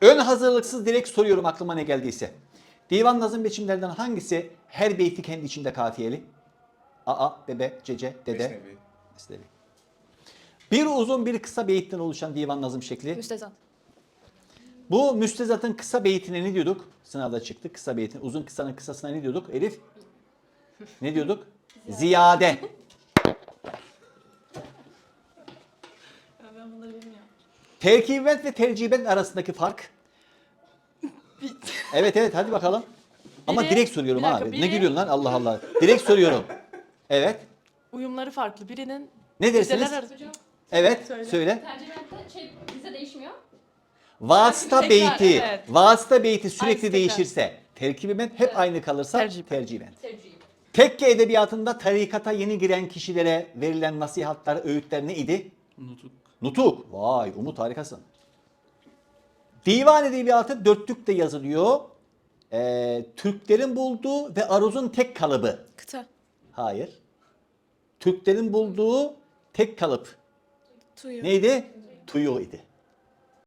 Ön hazırlıksız direkt soruyorum aklıma ne geldiyse. Divan nazım biçimlerinden hangisi her beyti kendi içinde kafiyeli? A, bebe, cece, dede, Mesnevi. mesnevi. Bir uzun bir kısa beyitten oluşan divan nazım şekli. Müstezat. Bu müstezatın kısa beytine ne diyorduk? Sınavda çıktı. Kısa beytin. Uzun kısanın kısasına ne diyorduk? Elif? Ne diyorduk? Ziyade. Ben bunları bilmiyorum. Terkibent ve tercibent arasındaki fark. evet evet hadi bakalım. Ama Biri- direkt soruyorum bir dakika, abi. Ne biri- gülüyorsun lan Allah Allah. Direkt soruyorum. Evet. Uyumları farklı. Birinin Ne dersiniz? dizeler arası- Evet Söyle. söyle. Tercümente şey bize değişmiyor. Vasıta Tekrar, beyti. evet. Vasıta beyti sürekli tekrar. değişirse terkibiment hep aynı kalırsa Tercih. tercibent. Tercih. Tekke edebiyatında tarikata yeni giren kişilere verilen nasihatler, öğütler ne idi? Nutuk. Nutuk. Vay Umut harikasın. Divan edebiyatı dörtlükte yazılıyor. Ee, Türklerin bulduğu ve aruzun tek kalıbı. Kıta. Hayır. Türklerin bulduğu tek kalıp. Tuyu. Neydi? Tuyu idi.